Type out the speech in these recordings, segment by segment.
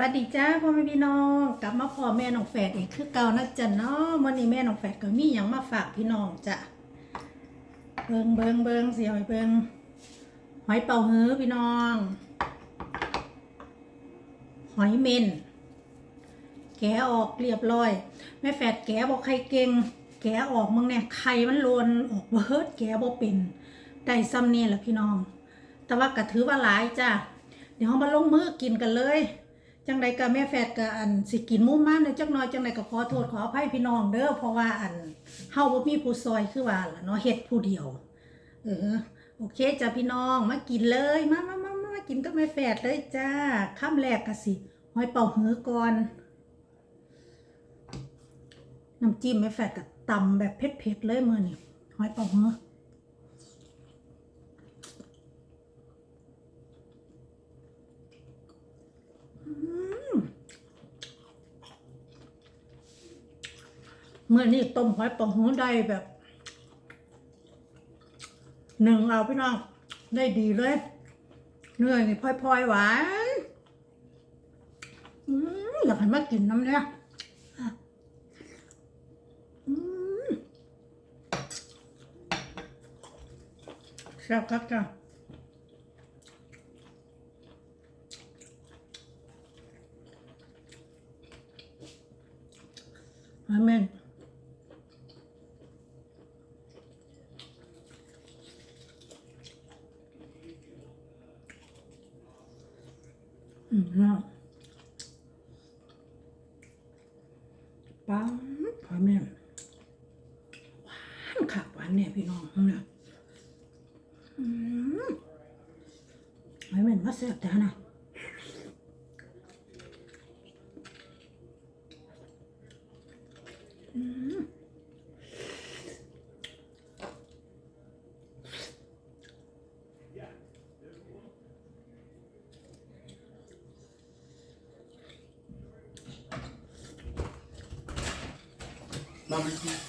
วัสดีจ้าพ่อแม่พี่น้องกลับมาพ่อแม่น้องแฝดอีกคือเก่านะจ๊ะเนาะวันนี้แม่น้องแฝดก็มีหยังมาฝากพี่น้องจ้ะเบิงเบิงเบิงเสียหอยเบิงหอยเป่าฮื้อพี่น้อง หอยเม่นแกะออกเรียบร้อย แม่แฝดแกะบอกใครเก่ง แกะออกมึงเนี่ยไข่มันโลนออกเบิร์ดแกะบ่เป็นได้ซ้ำเนี่ยแหละพี่น้อง แต่ว่าก็ถือว่าหลายจ้ะเดี๋ยวเรามาลงมือกินกันเลย จังใดกับแม่แฟดกับอันสิกินมุมมากเลยจังน้อยจังใดก็ขอโทษขออภัยพี่น้องเด้อเพราะว่าอันเฮาบ่มีผู้ซอยคือว่าล่ะเนาะเฮ็ดผู้เดียว เออโอเคจ้ะพี่น้องมากินเลยมามามามากินกับแม่แฟดเลยจ้าข้ามแรกก็สิหอยเป่าหื้อก่อนน้ำจิ้มแม่แฟดก็ตำแบบเผ็ดๆเลยมื้อนี้หอยเป่าหื้อ เมื่อนี้ต้มหอยปองหูได้แบบ หนึ่งเอาพี่น้องได้ดีเลย เนื้อนี่พลอยๆหวานอยากให้มากินน้ำเนี่ยแซ่บครับจ้ะอาเมน อืมแล้วปั๊มพอแม่นหวานขักหวานเนี่ยพี่น้องเนี่ยอืม ไอ้แม่นมาแซ่บแต่นะอืม Mama.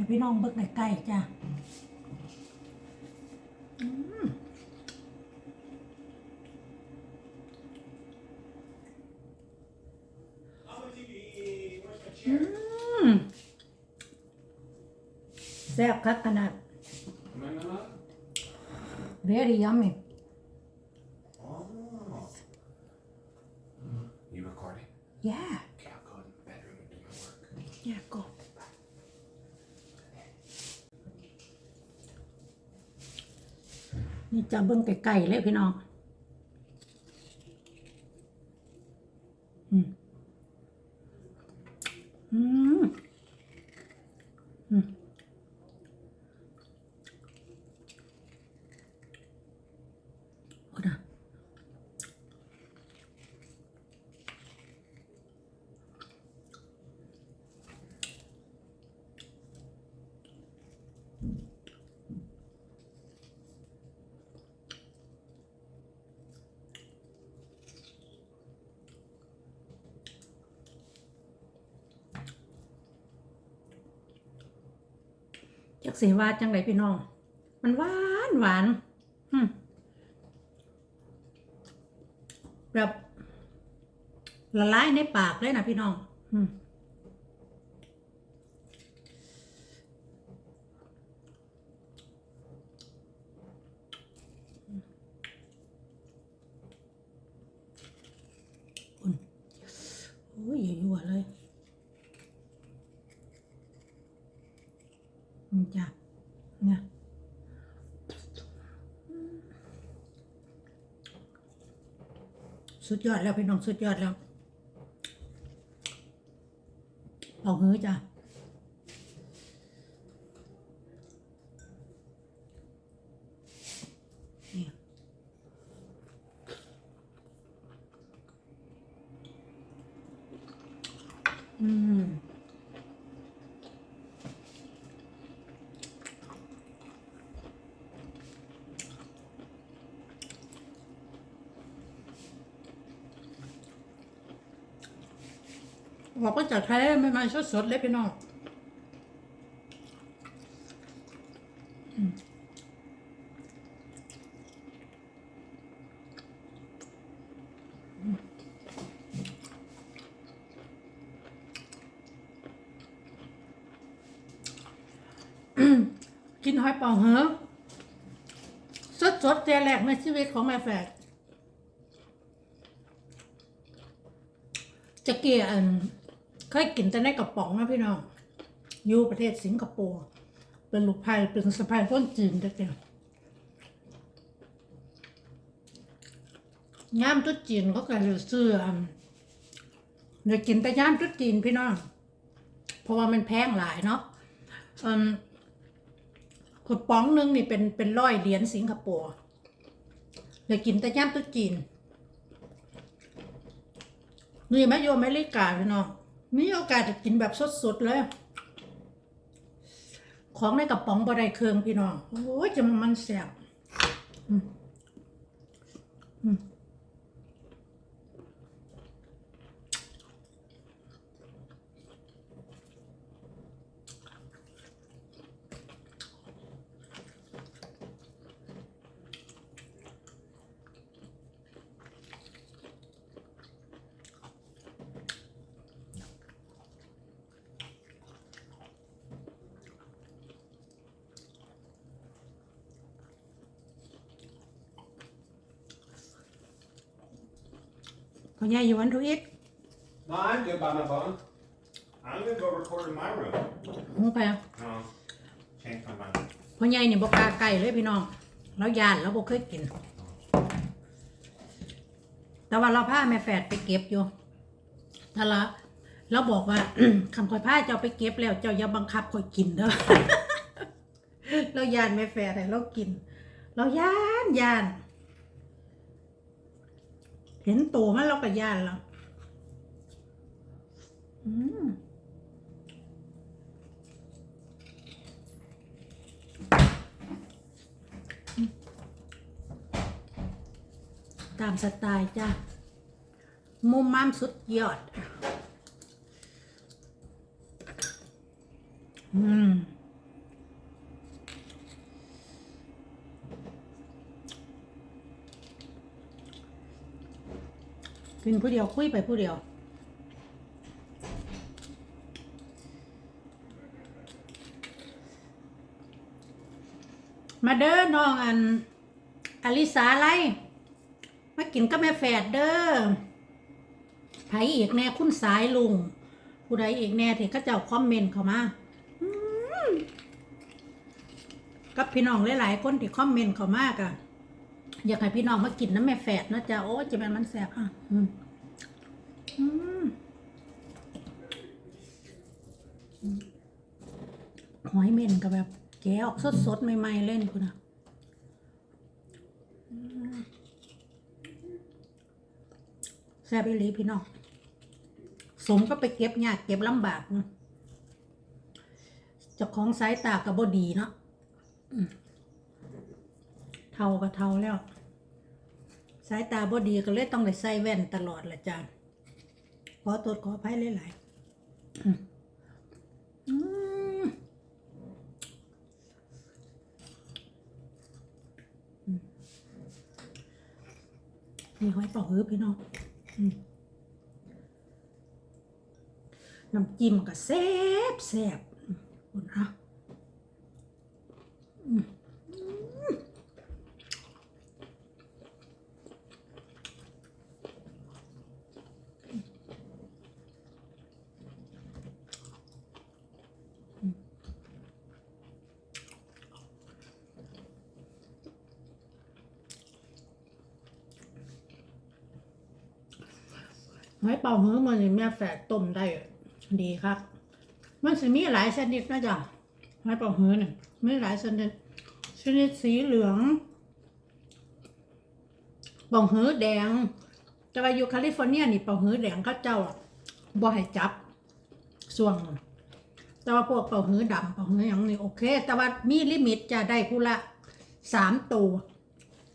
ให้พี่น้ องเบิกใกล้ๆจ้ะอืมอืมแซ่บคักขนาด Mama. very yummy จะเบิ้งไก่ๆเลยพี่น้อง อืม อืม อืมโอ้นะ จักสีว่าจังไรพี่น้อง มันหวานหวานแบบละลายในปากเลยนะพี่น้อง อืมอุ่นโอ้ยยั่วๆเลย อืม จ้ะเนี่ยสุดยอดแล้วพี่น้องสุดยอดแล้วเอาเฮ้อจ้ะ ออกมาจากไทยใหม่ๆสดเลยพี่น้องกินหอยเป่าเหรอสดสดแต่แรกในชีวิตของแม่แฝดจะเกี่ยน เคยกินแต่ในกระป๋องนะพี่น้อง อยู่ประเทศสิงคโปร์ เป็นลูกไผ่เป็นสะพายคนจีนแต่เดียวย่ามตุ๊จีนเขาก็จะซื้อเดี๋ยวกินแต่ย่ามตุ๊จีนพี่น้อง เพราะว่ามันแพงหลายเนาะอืมขวดป๋องนึงนี่เป็นเป็นร้อยเหรียญสิงคโปร์เดี๋ยวกินแต่ย่ามตุ๊จีนนี่แม่โยมไม่ริกาพี่น้อง มีโอกาสจะกินแบบสดๆเลย ของในกระป๋องบะไดเครืองพี่น้อง โอ้ยจะมันแสบอืมอืม พ่อใหญ่อยู่วันทุอิท No, I'm good by my phone. I'm gonna go record in my room. หูไป No, change my mind. พ่อใหญ่นี่บอกกล้าไก่เลยพี่น้องเรายานเราบอกเคยกิน แต่ว่าเราพาแม่แฝดไปเก็บอยู่ถ้าละเราบอกว่า คำคอยพาเจ้าไปเก็บแล้ว เจ้าอย่าบังคับคอยกินเด้อ เรายานแม่แฝดให้เรากิน เรายานยาน เห็นตัวมันเราก็ยานแล้วอืมตามสไตล์จ้ะ มุมมามสุดยอด อืม กินผู้เดียวคุยไปผู้เดียวมาเด้อน้องอันอลิสาไลมากินกับแม่แฝดเด้อไผอีกแน่คุณสายลุง ผู้ใดอีกแน่ที่เขาเจ้าคอมเมนต์เข้ามากับพี่น้องหลายๆคนที่คอมเมนต์เข้ามากอะ อยากให้พี่น้องมากินน้ำแม่แฝดนะจ๊ะโอ้จะเป็นมันแสบอะอืมอืมหอยเม่นกับแบบแกะออกสดๆใหม่ๆเล่นคุณอะแซ่บอีหลีพี่น้องสมก็ไปเก็บยากเก็บลำบากเนาะเจ้าของสายตากับบดีเนาะ ท่าก็เท่าแล้ว สายตาบดีก็เลยต้องใส่แว่นตลอดละจ้าขอตรวขออภัยหลายๆอืมอืมอืมนี่หอยเป่าฮื้อพี่น้องน้ำจิ้มก็แซ่บแซ่บคุณนะอืม หอยเป่าหือมันนี่แม่แฝดต้มได้ดีครับ มันจะมีหลายชนิดนะจ๊ะหอยเป่าหือเนี่ยมีหลายชนิดชนิดสีเหลืองเป่าหือแดงแต่ว่าอยู่แคลิฟอร์เนียนี่เป่าหือแดงเขาเจ้าอะบ่ให้จับส่วงแต่ว่าพวกเป่าหื้อดำเป่าหื้ออย่างนี้โอเค แต่ว่ามีลิมิตจะได้ผู้ละสามตัว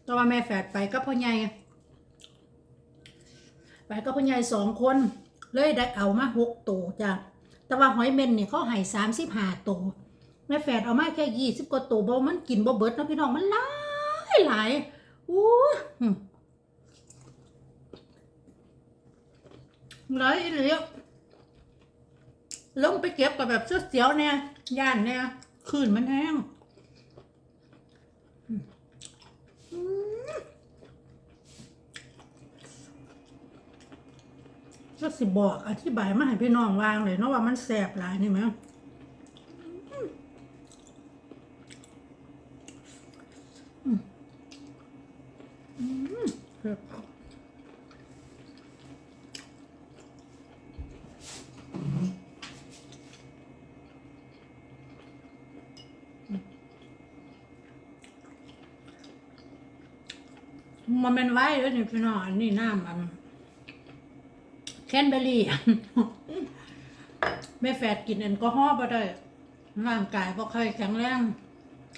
แต่ว่าแม่แฝดไปก็พ่อใหญ่ ไปก็พ่อใหญ่สองคน เลยได้เอามาหกตัวจ้ะแต่ว่าหอยเม่นเนี่ยเขาให้สามสิบห้าตัวแม่แฝดเอามาแค่ยี่สิบกว่าตัวเพรามันกินบ่เบิดนะพี่น้องมันหลายหลายอู้หึหลายอีหลีอะลงไปเก็บกับแบบเสือเซียวเนี่ยย่านเนี่ยคืนมันแห้ง ก็สิบอกอธิบายมาให้พี่น้องวางเลยเนาะว่ามันแสบหลายนี่ไหมมันเป็นไว้แล้วนี่พี่น้องอันนี้น้ำอัน นเบอร์รี่แม่แฝดกินแอลกอฮอล์บ่ได้ร่างกายบ่ค่อยแข็งแรง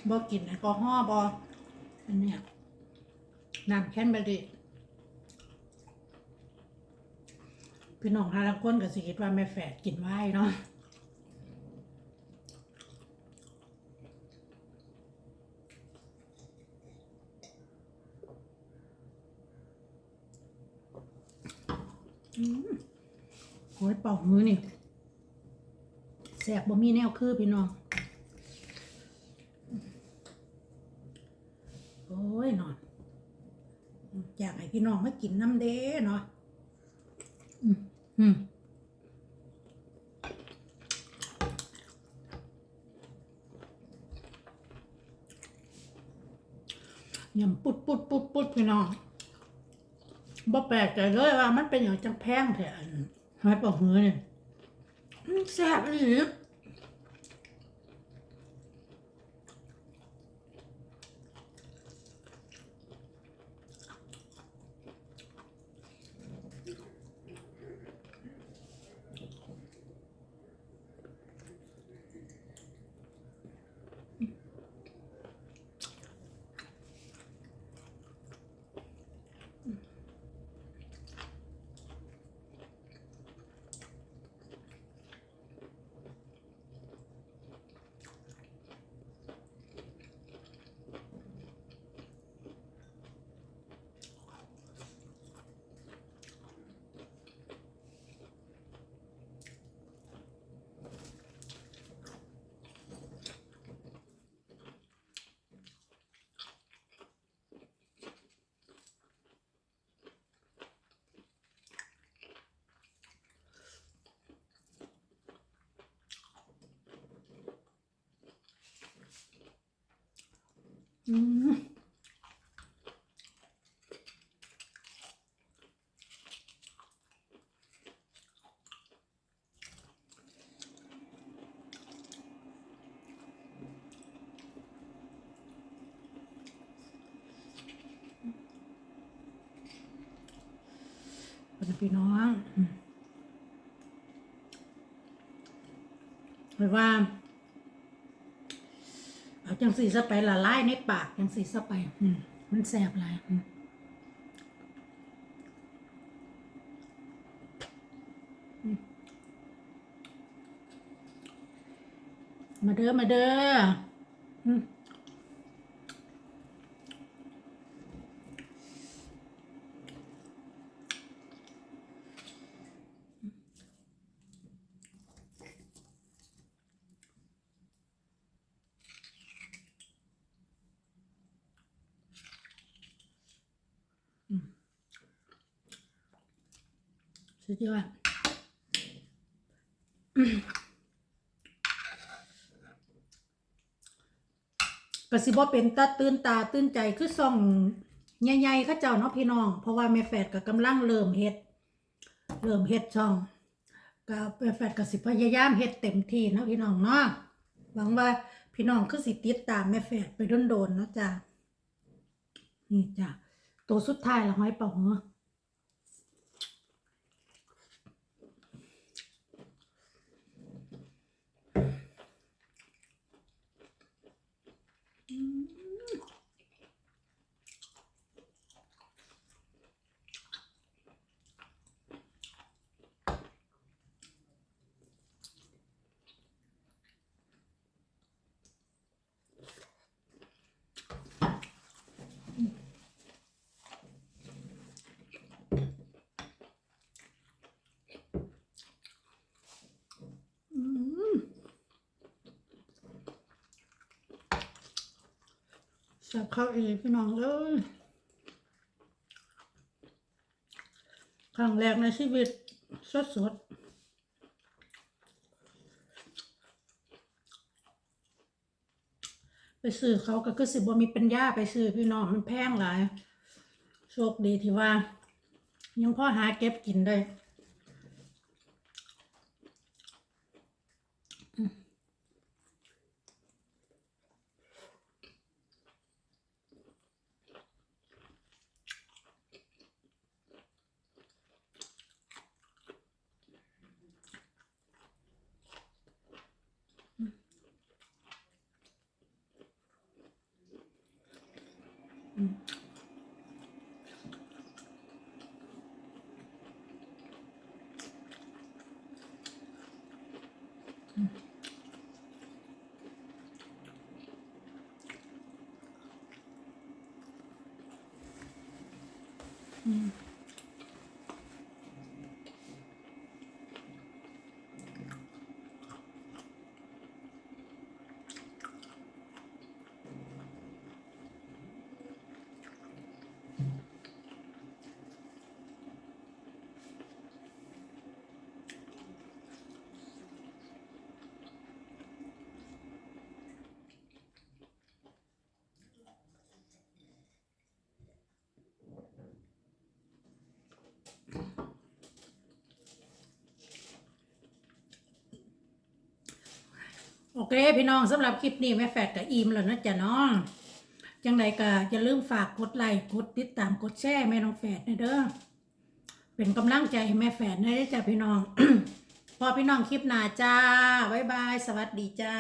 บ่กินแอลกอฮอล์บ่อันเนี้ยน้ำแคนเบอร์รี่พี่น้องทางคนก็สิคิดว่าแม่แฝดกินไว้เนาะ โอ้ยเป่ามือนี่แสบบ่มีแนวคือพี่น้อง โอ้ยนอน อยากให้พี่น้องมากินน้ำเด้เนาะอืมยำปุดปุดปุดปุดพี่น้อง บ่แปลกใจเลยว่ามันเป็นอย่างจังแพงแท้อันหอยปลาหือเนี่ยมันแซ่บอีหลี อืมเป็น พี่น้องหรือว่า เอาจังสีสไปละลายในปากจังสีสไปมันแสบหลายมาเด้อ มาเด้อ สุดยอดอืมก็สิบ่เป็นตาตื่นตาตื่นใจคือส่องใหญ่ๆเขาเจ้าเนาะพี่น้อง เพราะว่าแม่แฝดก็กำลังเริ่มเฮ็ด เริ่มเฮ็ดช่องก็แม่แฝดก็สิพยายามเฮ็ดเต็มที่เนาะพี่น้องเนาะหวังว่าพี่น้องคือสิติดตามแม่แฝดไปโดนๆเนาะจ้ะนี่จ้ะตัวสุดท้ายละห้อยเป่าเหัวอืม แซ่บข้าวอีพี่น้องเอ้ยครั้งแรกในชีวิตสดสดๆไปซื้อเขาก็คือสิบ่มีปัญญาไปซื้อพี่น้องมันแพงหลาย โชคดีที่ว่า ยังพ่อหาเก็บกินได้ mm โอเค พี่น้องสำหรับคลิปนี้แม่แฟดกับอีมแล้วนะจ๊ะน้องจังไงก็อย่าลืมฝากกดไลค์กดติดตามกดแชร์แม่น้องแฟดนะเด้อเป็นกำลังใจให้แม่แฟดนะจ๊ะพี่น้อง พอพี่น้องคลิปหน้าจ้าบ๊ายบาย สวัสดีจ้า